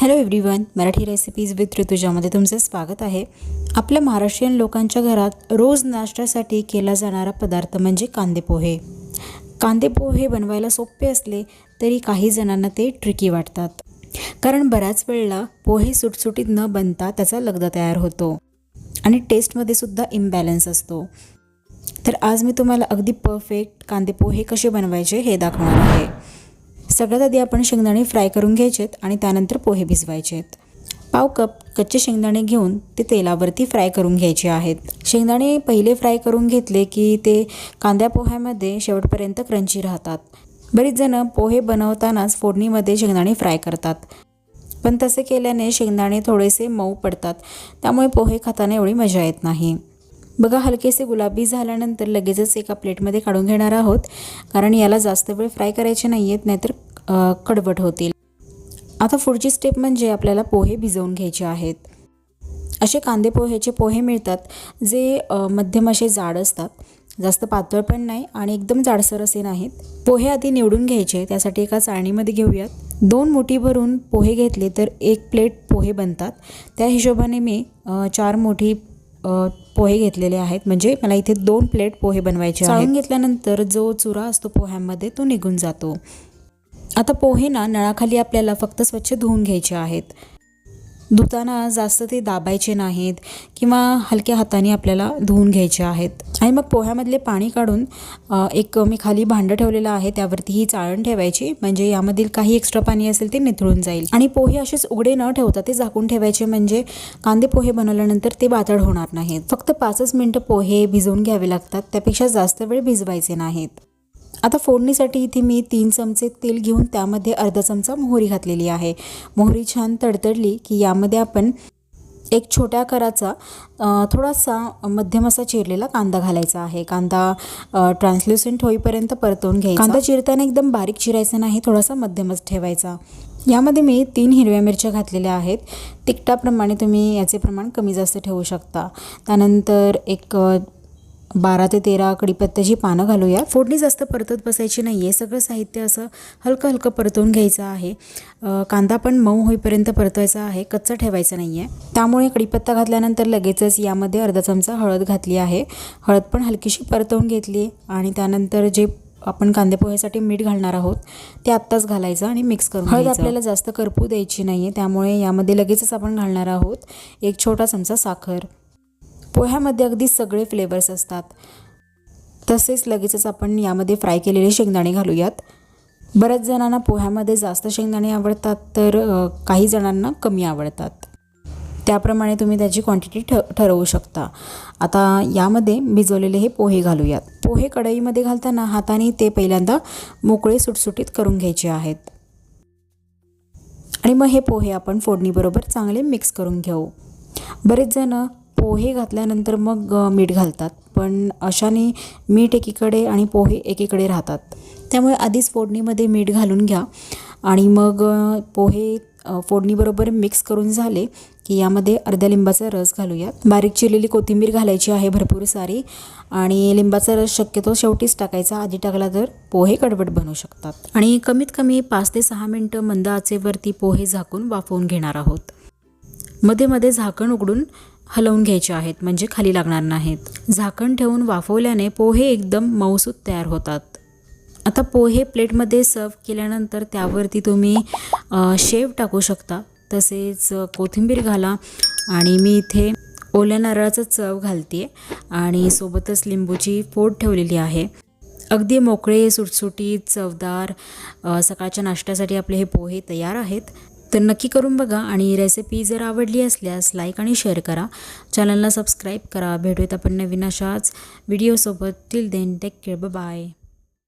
Hello everyone Marathi recipes with ऋतुजामध्ये तुमचं स्वागत आहे. आपल्या महाराष्ट्रीयन लोकांच्या घरात रोज नाश्त्यासाठी केला जाणारा पदार्थ म्हणजे कांदे पोहे. कांदे पोहे बनवायला सोपे असले तरी काही जणांना ते ट्रिकी वाटतात. कारण बऱ्याच वेळेला पोहे सुटसुटीत न बनता त्याचा लगदा तयार होतो. आणि टेस्टमध्ये सुद्धा इम्बॅलन्स असतो. तर आज मी तुम्हाला अगदी परफेक्ट कांदे पोहे कसे बनवायचे हे दाखवणार आहे. सगळ्यात आधी आपण शेंगदाणे फ्राय करून घ्यायचेत आणि त्यानंतर पोहे भिजवायचे आहेत पाव कप कच्चे शेंगदाणे घेऊन ते तेलावरती फ्राय करून घ्यायचे आहेत. शेंगदाणे पहिले फ्राय करून घेतले की ते कांद्या पोह्यामध्ये शेवटपर्यंत क्रंची राहतात. बरीच जणं पोहे बनवतानाच फोडणीमध्ये शेंगदाणे फ्राय करतात. पण तसे केल्याने शेंगदाणे थोडेसे मऊ पडतात. त्यामुळे पोहे खाताना एवढी मजा येत नाही. बघा हलकेसे गुलाबी झाल्यानंतर लगेचच एका प्लेटमध्ये काढून घेणार आहोत. कारण याला जास्त वेळ फ्राय करायचे नाही आहेत नाहीतर कडवट होतील. आता पुढची स्टेप म्हणजे आपल्याला पोहे भिजवून घ्यायचे आहेत. असे कांदे पोह्याचे पोहे मिळतात जे मध्यम असे जाड असतात. जास्त पातळ पण नाही आणि एकदम जाडसर असे नाहीत. पोहे आधी निवडून घ्यायचे त्यासाठी एका चाळणीमध्ये घेऊयात. दोन मोठी भरून पोहे घेतले तर एक प्लेट पोहे बनतात. त्या हिशोबाने मी चार मोठी पोहे घेतलेले आहेत. म्हणजे मला इथे दोन प्लेट पोहे बनवायचे चाळून घेतल्यानंतर जो चुरा असतो पोह्यांमध्ये तो निघून जातो. आता पोहे ना नळाखाली आपल्याला फक्त स्वच्छ धुवून घ्यायचे आहेत. धुताना जास्त ते दाबायचे नाहीत किंवा हलक्या हाताने आपल्याला धुवून घ्यायचे आहेत. आणि मग पोह्यामधले पाणी काढून एक मी खाली भांडं ठेवलेलं आहे त्यावरती ही चाळण ठेवायची. म्हणजे यामधील काही एक्स्ट्रा पाणी असेल ते निथळून जाईल. आणि पोहे असेच उघडे न ठेवता ते झाकून ठेवायचे. म्हणजे कांदे पोहे बनवल्यानंतर ते वातड होणार नाहीत. फक्त पाचच मिनटं पोहे भिजवून घ्यावे लागतात. त्यापेक्षा जास्त वेळ भिजवायचे नाहीत. आता फोडणीसाठी इथे मी तीन चमचे तेल घेऊन त्यामध्ये अर्धा चमचा मोहरी घातलेली आहे. मोहरी छान तडतडली की यामध्ये आपण एक छोट्या आकाराचा थोडासा मध्यम असा चिरलेला कांदा घालायचा आहे. कांदा ट्रान्सल्युसेंट होईपर्यंत परतवून घ्यायचा. कांदा चिरताना एकदम बारीक चिरायचा नाही थोडासा मध्यमच ठेवायचा. यामध्ये मी तीन हिरव्या मिरच्या घातलेल्या आहेत. तिखटाप्रमाणे तुम्ही याचे प्रमाण कमी जास्त ठेवू शकता. त्यानंतर एक बारा ते तेरा कडीपत्त्याची पानं घालूया. फोडणी जास्त परतत बसायची नाही आहे सगळं साहित्य असं हलकं हलकं परतवून घ्यायचं आहे. कांदा पण मऊ होईपर्यंत परतवायचा आहे. कच्चा ठेवायचा नाही आहे त्यामुळे कडीपत्ता घातल्यानंतर लगेचच यामध्ये अर्धा चमचा हळद घातली आहे. हळद पण हलकीशी परतवून घेतली आणि त्यानंतर जे आपण कांदे पोह्यासाठी मीठ घालणार आहोत ते आत्ताच घालायचं आणि मिक्स करून हळद आपल्याला जास्त करपू द्यायची नाही आहे त्यामुळे यामध्ये लगेचच आपण घालणार आहोत एक छोटा चमचा साखर. पोह्यामध्ये अगदी सगळे फ्लेवर्स असतात. तसेच लगेचच आपण यामध्ये फ्राय केलेले शेंगदाणे घालूयात. बऱ्याच जणांना पोह्यामध्ये जास्त शेंगदाणे आवडतात तर काही जणांना कमी आवडतात. त्याप्रमाणे तुम्ही त्याची क्वांटिटी ठ ठरवू शकता. आता यामध्ये भिजवलेले हे पोहे घालूयात. पोहे कढईमध्ये घालताना हाताने ते पहिल्यांदा मोकळे सुटसुटीत करून घ्यायचे आहेत. आणि मग हे पोहे आपण फोडणीबरोबर चांगले मिक्स करून घेऊ. बरेच जण पोहे घातल्यानंतर मग मीठ घालतात. पण अशाने मीठ एकीकडे आणि पोहे एकीकडे राहतात. त्यामुळे आधीच फोडणीमध्ये मीठ घालून घ्या. आणि मग पोहे फोडणीबरोबर मिक्स करून झाले की यामध्ये अर्ध्या लिंबाचा रस घालूयात. बारीक चिरलेली कोथिंबीर घालायची आहे भरपूर सारी. आणि लिंबाचा रस शक्यतो शेवटीच टाकायचा. आधी टाकला तर पोहे कडवट बनू शकतात. आणि कमीत कमी पाच ते सहा मिनटं मंद आचेवरती पोहे झाकून वाफवून घेणार आहोत. मध्ये मध्ये झाकण उघडून हलवून घ्यायचे आहेत म्हणजे खाली लागणार नाहीत. झाकण ठेवून वाफवल्याने पोहे एकदम मऊसूत तयार होतात. आता पोहे प्लेटमध्ये सर्व केल्यानंतर त्यावरती तुम्ही शेव टाकू शकता तसेच कोथिंबीर घाला आणि मी इथे ओल्या नारळाचं चव घालते आणि सोबतच लिंबूची फोड ठेवलेली आहे. अगदी मोकळे सुटसुटीत चवदार सकाळच्या नाश्त्यासाठी आपले हे पोहे तयार आहेत. तर नक्की करून बघा आणि रेसिपी जर आवडली असल्यास लाईक आणि शेअर करा. चॅनलला सबस्क्राईब करा. भेटूयात आपण नवीन अशाच व्हिडिओसोबत till then take care bye